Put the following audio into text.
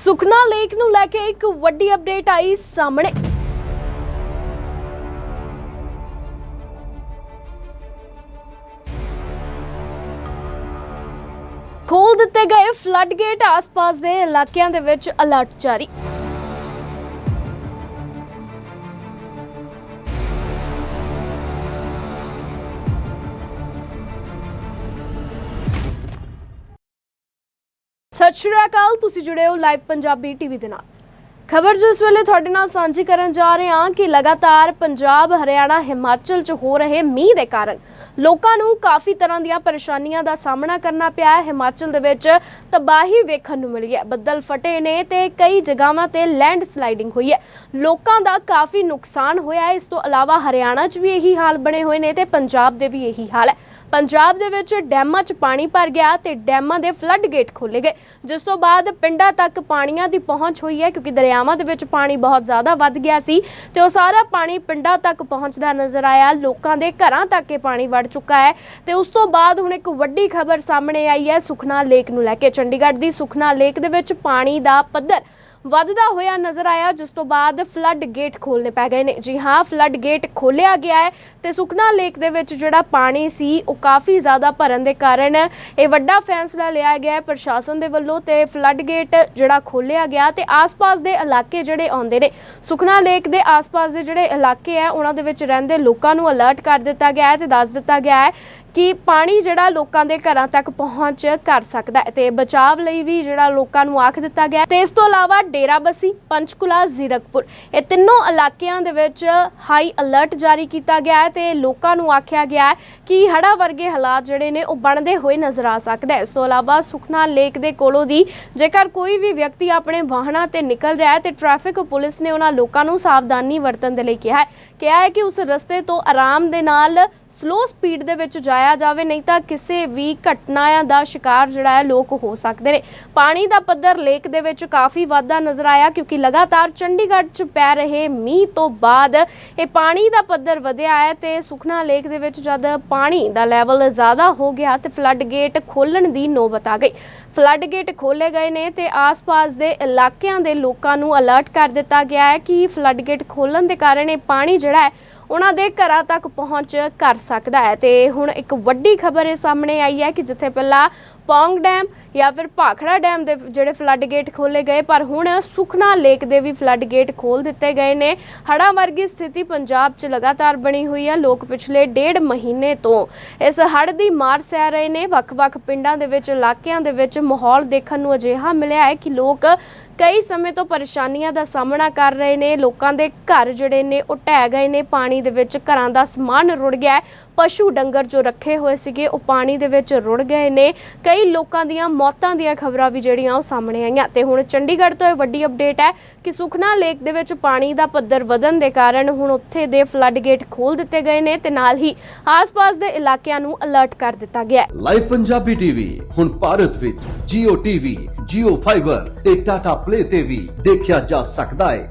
Sukhna lake ਨੂੰ ਲੈ ਕੇ ਇੱਕ ਵੱਡੀ ਅਪਡੇਟ ਆਈ ਸਾਹਮਣੇ। ਖੋਲ ਦਿੱਤੇ ਗਏ ਫਲੱਡ ਗੇਟ ਆਸ-ਪਾਸ ਦੇ ਇਲਾਕਿਆਂ ਦੇ ਵਿੱਚ ਅਲਰਟ ਜਾਰੀ। ਸਤਿ ਸ਼੍ਰੀ ਅਕਾਲ, ਤੁਸੀਂ ਜੁੜੇ ਹੋ ਲਾਈਵ ਪੰਜਾਬੀ ਟੀਵੀ ਦੇ ਨਾਲ। ਖਬਰ ਜੋ ਵੇਲੇ ਤੁਹਾਡੇ ਨਾਲ ਸਾਂਝੀ ਕਰਨ ਜਾ ਰਹੇ ਹਾਂ ਕਿ ਲਗਾਤਾਰ ਪੰਜਾਬ, ਹਰਿਆਣਾ, ਹਿਮਾਚਲ 'ਚ ਹੋ ਰਹੇ ਮੀਂਹ ਦੇ ਕਾਰਨ ਲੋਕਾਂ ਨੂੰ ਕਾਫੀ ਤਰ੍ਹਾਂ ਦੀਆਂ ਪਰੇਸ਼ਾਨੀਆਂ ਦਾ ਸਾਹਮਣਾ ਕਰਨਾ ਪਿਆ ਹੈ। ਹਿਮਾਚਲ ਦੇ ਵਿੱਚ ਤਬਾਹੀ ਵੇਖਣ ਨੂੰ ਮਿਲੀ ਹੈ। ਬੱਦਲ ਫਟੇ ਨੇ ਤੇ ਕਈ ਜਗ੍ਹਾਵਾਂ ਤੇ ਲੈਂਡ ਸਲਾਈਡਿੰਗ ਹੋਈ ਹੈ। ਲੋਕਾਂ ਦਾ ਕਾਫੀ ਨੁਕਸਾਨ ਹੋਇਆ ਹੈ। ਇਸ ਤੋਂ ਇਲਾਵਾ ਹਰਿਆਣਾ 'ਚ ਵੀ ਇਹੀ ਹਾਲ ਬਣੇ ਹੋਏ ਨੇ ਤੇ ਪੰਜਾਬ ਦੇ ਵੀ ਇਹੀ ਹਾਲ ਹੈ। ਪੰਜਾਬ ਦੇ ਵਿੱਚ ਡੈਮਾਂ 'ਚ ਪਾਣੀ ਭਰ ਗਿਆ ਤੇ ਡੈਮਾਂ ਦੇ ਫਲੱਡ ਗੇਟ ਖੋਲੇ ਗਏ। ਜਿਸ ਤੋਂ ਬਾਅਦ ਪਿੰਡਾਂ ਤੱਕ ਪਾਣੀਆਂ ਦੀ ਪਹੁੰਚ ਹੋਈ ਹੈ ਕਿਉਂਕਿ ਦਰਿਆਵਾਂ ਦੇ ਵਿੱਚ ਪਾਣੀ ਬਹੁਤ ਜ਼ਿਆਦਾ ਵੱਧ ਗਿਆ ਸੀ ਤੇ ਉਹ ਸਾਰਾ ਪਾਣੀ ਪਿੰਡਾਂ ਤੱਕ ਪਹੁੰਚਦਾ ਨਜ਼ਰ ਆਇਆ। ਲੋਕਾਂ ਦੇ ਘਰਾਂ ਤੱਕ ਇਹ ਪਾਣੀ ਵੜ ਚੁੱਕਾ ਹੈ ਤੇ ਉਸ ਤੋਂ ਬਾਅਦ ਹੁਣ ਇੱਕ ਵੱਡੀ ਖਬਰ ਸਾਹਮਣੇ ਆਈ ਹੈ ਸੁਖਨਾ ਲੇਕ ਨੂੰ ਲੈ ਕੇ। ਚੰਡੀਗੜ੍ਹ ਦੀ ਸੁਖਨਾ ਲੇਕ ਦੇ ਵਿੱਚ ਪਾਣੀ ਦਾ ਪੱਧਰ ਵੱਧਦਾ ਹੋਇਆ ਨਜ਼ਰ ਆਇਆ, ਜਿਸ ਤੋਂ ਬਾਅਦ ਫਲੱਡ ਗੇਟ ਖੋਲਨੇ ਪੈ ਗਏ ਨੇ। ਜੀ ਹਾਂ ਫਲੱਡ ਗੇਟ ਖੋਲਿਆ ਗਿਆ ਹੈ ਤੇ ਸੁਖਨਾ ਲੇਕ ਦੇ ਵਿੱਚ ਜਿਹੜਾ ਪਾਣੀ ਸੀ, ਉਹ ਕਾਫੀ ਜ਼ਿਆਦਾ ਭਰਨ ਦੇ ਕਾਰਨ ਇਹ ਵੱਡਾ ਫੈਸਲਾ ਲਿਆ ਗਿਆ ਹੈ ਪ੍ਰਸ਼ਾਸਨ ਦੇ ਵੱਲੋਂ ਤੇ ਫਲੱਡ ਗੇਟ ਜਿਹੜਾ ਖੋਲਿਆ ਗਿਆ ਤੇ ਆਸ-ਪਾਸ ਦੇ ਇਲਾਕੇ ਜਿਹੜੇ ਆਉਂਦੇ ਨੇ। ਸੁਖਨਾ ਲੇਕ ਦੇ ਆਸ-ਪਾਸ ਦੇ ਜਿਹੜੇ ਇਲਾਕੇ ਆ ਉਹਨਾਂ ਦੇ ਵਿੱਚ ਰਹਿੰਦੇ ਲੋਕਾਂ ਨੂੰ ਅਲਰਟ ਕਰ ਦਿੱਤਾ ਗਿਆ ਹੈ ਤੇ ਦੱਸ ਦਿੱਤਾ ਗਿਆ ਹੈ ਕਿ ਪਾਣੀ ਜਿਹੜਾ ਲੋਕਾਂ ਦੇ ਘਰਾਂ ਤੱਕ ਪਹੁੰਚ ਕਰ ਸਕਦਾ ਹੈ ਤੇ ਬਚਾਵ ਲਈ ਵੀ ਜਿਹੜਾ ਲੋਕਾਂ ਨੂੰ ਆਖ ਦਿੱਤਾ ਗਿਆ ਹੈ। ਤੇ ਇਸ ਤੋਂ ਇਲਾਵਾ ਡੇਰਾਬੱਸੀ ਪੰਚਕੁਲਾ, ਜ਼ੀਰਕਪੁਰ। ਇਹ ਤਿੰਨੋਂ ਇਲਾਕਿਆਂ ਦੇ ਵਿੱਚ ਹਾਈ ਅਲਰਟ ਜਾਰੀ ਕੀਤਾ ਗਿਆ ਹੈ ਤੇ ਲੋਕਾਂ ਨੂੰ ਆਖਿਆ ਗਿਆ ਹੈ ਕਿ ਹੜ੍ਹਾਂ ਵਰਗੇ ਹਾਲਾਤ ਜਿਹੜੇ ਨੇ, ਉਹ ਬਣਦੇ ਹੋਏ ਨਜ਼ਰ ਆ ਸਕਦਾ ਹੈ। ਇਸ ਤੋਂ ਇਲਾਵਾ ਸੁਖਨਾ ਲੇਕ ਦੇ ਕੋਲੋਂ ਦੀ ਜੇਕਰ ਕੋਈ ਵੀ ਵਿਅਕਤੀ ਆਪਣੇ ਵਾਹਨਾਂ ਤੇ ਨਿਕਲ ਰਿਹਾ ਹੈ ਤੇ ਟ੍ਰੈਫਿਕ ਪੁਲਿਸ ਨੇ ਉਹਨਾਂ ਲੋਕਾਂ ਨੂੰ ਸਾਵਧਾਨੀ ਵਰਤਣ ਦੇ ਲਈ ਕਿਹਾ ਹੈ। ਕਿਹਾ ਹੈ ਕਿ ਉਸ ਰਸਤੇ ਤੋਂ ਆਰਾਮ ਦੇ ਨਾਲ ਸਲੋ ਸਪੀਡ ਦੇ ਵਿੱਚ ਜਾਇਆ ਜਾਵੇ, ਨਹੀਂ ਤਾਂ ਕਿਸੇ ਵੀ ਘਟਨਾਆਂ ਦਾ ਸ਼ਿਕਾਰ ਜਿਹੜਾ ਹੈ ਲੋਕ ਹੋ ਸਕਦੇ ਨੇ। ਪਾਣੀ ਦਾ ਪੱਧਰ ਲੇਕ ਦੇ ਵਿੱਚ ਕਾਫੀ ਵਾਧਾ ਨਜ਼ਰ ਆਇਆ ਕਿਉਂਕਿ ਲਗਾਤਾਰ ਚੰਡੀਗੜ੍ਹ 'ਚ ਪੈ ਰਹੇ ਮੀਂਹ ਤੋਂ ਬਾਅਦ ਇਹ ਪਾਣੀ ਦਾ ਪੱਧਰ ਵਧਿਆ ਹੈ ਤੇ ਸੁਖਨਾ ਲੇਕ ਦੇ ਵਿੱਚ ਜਦ ਪਾਣੀ ਦਾ ਲੈਵਲ ਜ਼ਿਆਦਾ ਹੋ ਗਿਆ ਤੇ ਫਲੱਡ ਗੇਟ ਖੋਲਣ ਦੀ ਨੌਬਤ ਆ ਗਈ। ਫਲੱਡ ਗੇਟ ਖੋਲੇ ਗਏ ਨੇ ਤੇ ਆਸ-ਪਾਸ ਦੇ ਇਲਾਕਿਆਂ ਦੇ ਲੋਕਾਂ ਨੂੰ ਅਲਰਟ ਕਰ ਦਿੱਤਾ ਗਿਆ ਹੈ ਕਿ ਫਲੱਡ ਗੇਟ ਖੋਲਣ ਦੇ ਕਾਰਨ ਇਹ ਪਾਣੀ ਜਿਹੜਾ ਹੈ ਉਹਨਾਂ ਦੇ ਘਰਾਂ ਤੱਕ ਪਹੁੰਚ ਕਰ ਸਕਦਾ ਹੈ। ਤੇ ਹੁਣ ਇੱਕ ਵੱਡੀ ਖਬਰ ਇਹ ਸਾਹਮਣੇ ਆਈ ਹੈ ਕਿ ਜਿੱਥੇ ਪਹਿਲਾਂ ਪੌਂਗ ਡੈਮ ਜਾਂ ਫਿਰ ਭਾਖੜਾ ਡੈਮ ਦੇ ਜਿਹੜੇ ਫਲੱਡ ਗੇਟ ਖੋਲੇ ਗਏ, ਪਰ ਹੁਣ ਸੁਖਨਾ ਲੇਕ ਦੇ ਵੀ ਫਲੱਡ ਗੇਟ ਖੋਲ ਦਿੱਤੇ ਗਏ ਨੇ। ਹੜ੍ਹਾਂ ਵਰਗੀ ਸਥਿਤੀ ਪੰਜਾਬ 'ਚ ਲਗਾਤਾਰ ਬਣੀ ਹੋਈ ਹੈ, ਲੋਕ ਪਿਛਲੇ ਡੇਢ ਮਹੀਨੇ ਤੋਂ ਇਸ ਹੜ੍ਹ ਦੀ ਮਾਰ ਸਹਿ ਰਹੇ ਨੇ। ਵੱਖ-ਵੱਖ ਪਿੰਡਾਂ ਦੇ ਵਿੱਚ, ਇਲਾਕਿਆਂ ਦੇ ਵਿੱਚ ਮਾਹੌਲ ਦੇਖਣ ਨੂੰ ਅਜਿਹਾ ਮਿਲਿਆ ਹੈ ਕਿ ਲੋਕ ਕਈ ਸਮੇਂ ਤੋਂ ਪਰੇਸ਼ਾਨੀਆਂ ਦਾ ਸਾਹਮਣਾ ਕਰ ਰਹੇ ਨੇ। ਲੋਕਾਂ ਦੇ ਘਰ ਜਿਹੜੇ ਨੇ, ਉਹ ਢਹਿ ਗਏ ਨੇ। ਪਾਣੀ ਦੇ ਵਿੱਚ ਘਰਾਂ ਦਾ ਸਮਾਨ ਰੁੜ ਗਿਆ ਹੈ। ਪਸ਼ੂ ਡੰਗਰ ਜੋ ਰੱਖੇ ਹੋਏ ਸੀਗੇ ਉਹ ਪਾਣੀ ਦੇ ਵਿੱਚ ਰੁੜ ਗਏ ਨੇ। ਕਈ ਲੋਕਾਂ ਦੀਆਂ ਮੌਤਾਂ ਦੀਆਂ ਖਬਰਾਂ ਵੀ ਜਿਹੜੀਆਂ ਉਹ ਸਾਹਮਣੇ ਆਈਆਂ। ਤੇ ਹੁਣ ਚੰਡੀਗੜ੍ਹ ਤੋਂ ਇਹ ਵੱਡੀ ਅਪਡੇਟ ਹੈ ਕਿ ਸੁਖਨਾ ਲੇਕ ਦੇ ਵਿੱਚ ਪਾਣੀ ਦਾ ਪੱਧਰ ਵਧਣ ਦੇ ਕਾਰਨ ਹੁਣ ਉੱਥੇ ਦੇ ਫਲੱਡ ਗੇਟ ਖੋਲ ਦਿੱਤੇ ਗਏ ਨੇ ਤੇ ਨਾਲ ਹੀ ਆਸ-ਪਾਸ ਦੇ ਇਲਾਕਿਆਂ ਨੂੰ ਅਲਰਟ ਕਰ ਦਿੱਤਾ ਗਿਆ ਹੈ। ਲਾਈਵ ਪੰਜਾਬੀ ਟੀਵੀ ਹੁਣ ਭਾਰਤ ਵਿੱਚ Jio TV, Jio Fiber ਤੇ Tata Play ਤੇ ਵੀ ਦੇਖਿਆ ਜਾ ਸਕਦਾ ਹੈ।